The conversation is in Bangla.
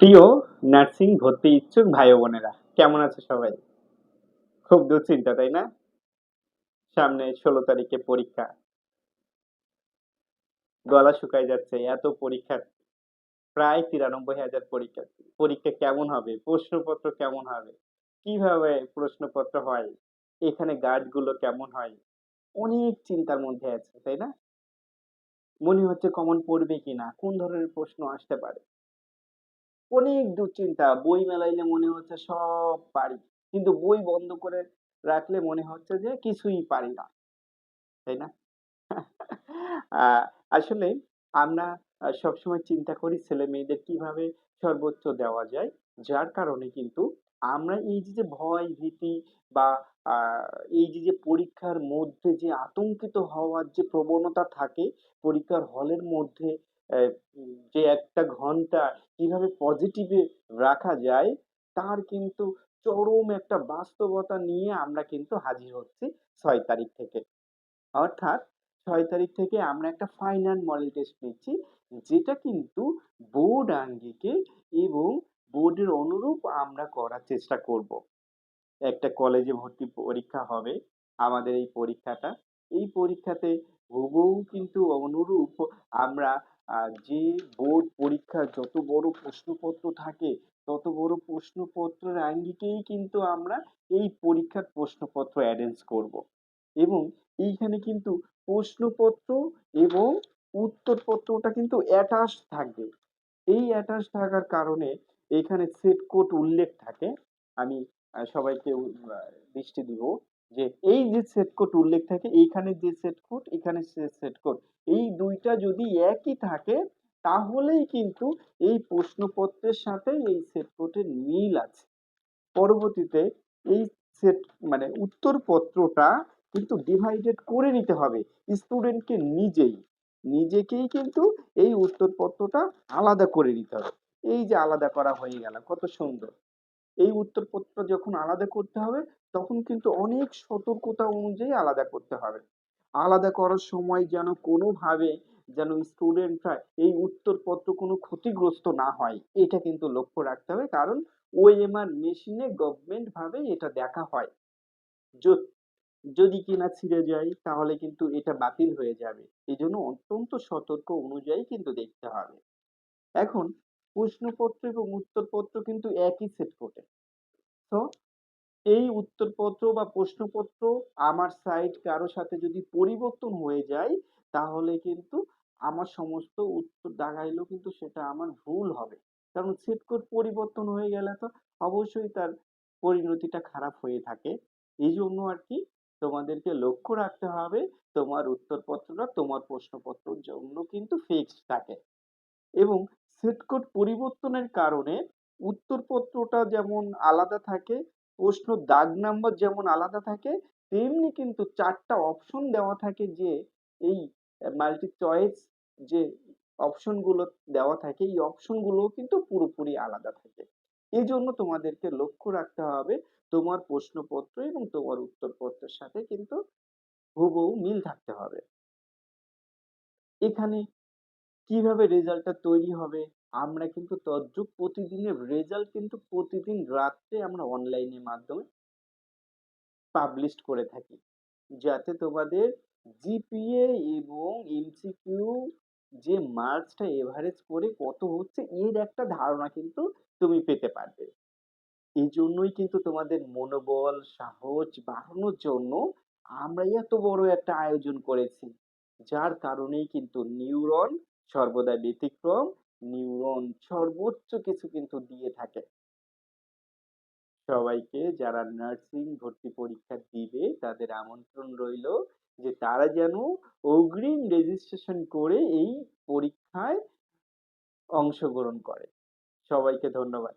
প্রিয় নার্সিং ভর্তি ইচ্ছুক ভাই বোনেরা, কেমন আছে সবাই? খুব দুশ্চিন্তা, তাই না? সামনে ষোলো তারিখে পরীক্ষা। গলা শুকায় যাচ্ছে, এত পরীক্ষা। প্রায় তিরানব্বই হাজার পরীক্ষা। পরীক্ষা কেমন হবে? প্রশ্নপত্র কেমন হবে? কীভাবে প্রশ্নপত্র হয়? এখানে গার্ডগুলো কেমন হয়? অনেক চিন্তার মধ্যে আছে, তাই না? মনে হচ্ছে কমন পড়বে কিনা? কোন ধরনের প্রশ্ন আসতে পারে? অনেক দুশ্চিন্তা। বই মেলাইলে মনে হচ্ছে সব পারি। কিন্তু বই বন্ধ করে রাখলে মনে হচ্ছে যে কিছুই পারি না। তাই না? আসলে আমরা সবসময় চিন্তা করি ছেলে মেয়েদের কীভাবে সর্বোচ্চ দেওয়া যায়। যার কারণে কিন্তু আমরা এই যে ভয়, ভীতি বা এই যে পরীক্ষার মধ্যে যে আতঙ্কিত হওয়ার যে প্রবণতা থাকে, পরীক্ষার হলের মধ্যে যে একটা ঘণ্টা কীভাবে পজিটিভে রাখা যায়, তার কিন্তু চরম একটা বাস্তবতা নিয়ে আমরা কিন্তু হাজির হচ্ছি ছয় তারিখ থেকে। অর্থাৎ ছয় তারিখ থেকে আমরা একটা ফাইনাল মডেল টেস্ট নিচ্ছি, যেটা কিন্তু বোর্ড আঙ্গিকে এবং বোর্ডের অনুরূপ আমরা করার চেষ্টা করব। একটা কলেজে ভর্তি পরীক্ষা হবে আমাদের এই পরীক্ষাটা। এই পরীক্ষাতে হুবহু কিন্তু অনুরূপ আমরা যে বোর্ড পরীক্ষার যত বড় প্রশ্নপত্র থাকে, তত বড় প্রশ্নপত্রের আঙ্গিকেই কিন্তু আমরা এই পরীক্ষার প্রশ্নপত্র অ্যারেঞ্জ করব। এবং এইখানে কিন্তু প্রশ্নপত্র এবং উত্তরপত্রটা কিন্তু অ্যাটাচ থাকবে। এই অ্যাটাচ থাকার কারণে এখানে সেট কোড উল্লেখ থাকে। আমি সবাইকে দৃষ্টি দিব। যে এই যে সেট কোড উল্লেখ থাকে, এইখানে যে সেট কোড এখানে সেট কোড এই দুইটা যদি একই থাকে, তাহলেই কিন্তু এই প্রশ্নপত্রের সাথে এই সেট কোডের মিল আছে। পরবর্তীতে এই সেট মানে উত্তরপত্রটা কিন্তু ডিভাইডেড করে নিতে হবে স্টুডেন্টকে নিজেই। নিজেকেই কিন্তু এই উত্তরপত্রটা আলাদা করে নিতে হবে। এই যে আলাদা করা হয়ে গেল, কত সুন্দর। এই উত্তরপত্র যখন আলাদা করতে হবে, তখন কিন্তু অনেক সতর্কতা অনুযায়ী আলাদা করতে হবে। আলাদা করার সময় যেন কোনোভাবে যেন স্টুডেন্টরা এই উত্তরপত্র কোনো ক্ষতিগ্রস্ত না হয়, এটা কিন্তু লক্ষ্য রাখতে হবে। কারণ ওএমআর মেশিনে গভর্নমেন্ট ভাবে এটা দেখা হয়। যদি কিনা ছিঁড়ে যায়, তাহলে কিন্তু এটা বাতিল হয়ে যাবে। এই জন্য অত্যন্ত সতর্ক অনুযায়ী কিন্তু দেখতে হবে। এখন প্রশ্নপত্র এবং উত্তরপত্র কিন্তু একই সেট কোডে তো এই উত্তরপত্র বা প্রশ্নপত্র আমার সাইট কারও সাথে যদি পরিবর্তন হয়ে যায়, তাহলে কিন্তু আমার সমস্ত উত্তর দাগাইলেও কিন্তু সেটা আমার ভুল হবে। কারণ সেট কোড পরিবর্তন হয়ে গেলে তো অবশ্যই তার পরিণতিটা খারাপ হয়ে থাকে। এই জন্য আর কি তোমাদেরকে লক্ষ্য রাখতে হবে, তোমার উত্তরপত্রটা তোমার প্রশ্নপত্রের জন্য কিন্তু ফিক্সড থাকে। এবং সেট পরিবর্তনের কারণে উত্তরপত্রটা যেমন আলাদা থাকে, প্রশ্ন দাগ নাম্বার যেমন আলাদা থাকে, তেমনি কিন্তু চারটা অপশন দেওয়া থাকে যে এই মাল্টি চয়েস যে অপশনগুলো দেওয়া থাকে, এই অপশনগুলো কিন্তু পুরোপুরি আলাদা থাকে। এই জন্য তোমাদেরকে লক্ষ্য রাখতে হবে তোমার প্রশ্নপত্র এবং তোমার উত্তরপত্রের সাথে কিন্তু হুবহু মিল থাকতে হবে। এখানে কীভাবে রেজাল্টটা তৈরি হবে? আমরা কিন্তু তদ্রুপ প্রতিদিনের রেজাল্ট কিন্তু প্রতিদিন রাত্রে আমরা অনলাইনের মাধ্যমে পাবলিশ করে থাকি। যাতে তোমাদের জিপিএ এবং এমসিকিউ যে মার্কসটা এভারেজ করে কত হচ্ছে, এর একটা ধারণা কিন্তু তুমি পেতে পারবে। এই জন্যই কিন্তু তোমাদের মনোবল, সাহস বাড়ানোর জন্য আমরা এত বড় একটা আয়োজন করেছি। যার কারণেই কিন্তু নিউরন সর্বদা ব্যতিক্রম নিউরন সর্বোচ্চ কিছু কিন্তু দিয়ে থাকে। সবাইকে যারা নার্সিং ভর্তি পরীক্ষা দিবে, তাদের আমন্ত্রণ রইল যে তারা যেন অগ্রিম রেজিস্ট্রেশন করে এই পরীক্ষায় অংশগ্রহণ করে। সবাইকে ধন্যবাদ।